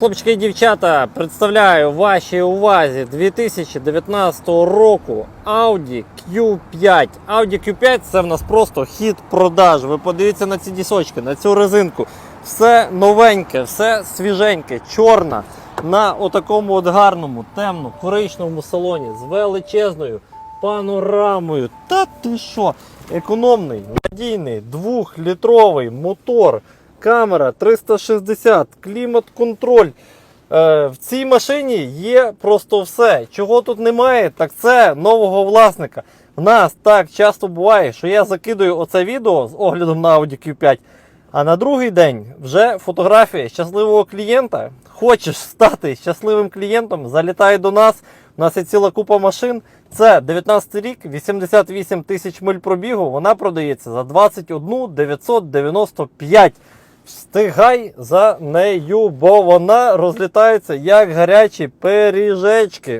Хлопчики і дівчата, представляю вашій увазі 2019 року Audi Q5. Audi Q5 це в нас просто хід продаж. Ви подивіться на ці дісочки, на цю резинку. Все новеньке, все свіженьке, чорна. На отакому от гарному, темно, коричневому салоні з величезною панорамою. Та ти що? Економний, надійний, двохлітровий мотор. Камера 360, клімат-контроль. Е, в цій машині є просто все. Чого тут немає, так це нового власника. В нас так часто буває, що я закидую оце відео з оглядом на Audi Q5, а на другий день вже фотографія щасливого клієнта. Хочеш стати щасливим клієнтом, залітай до нас. У нас є ціла купа машин. Це 19 рік, 88 тисяч миль пробігу. Вона продається за 21 995. Встигай за нею, бо вона розлітається як гарячі пиріжечки.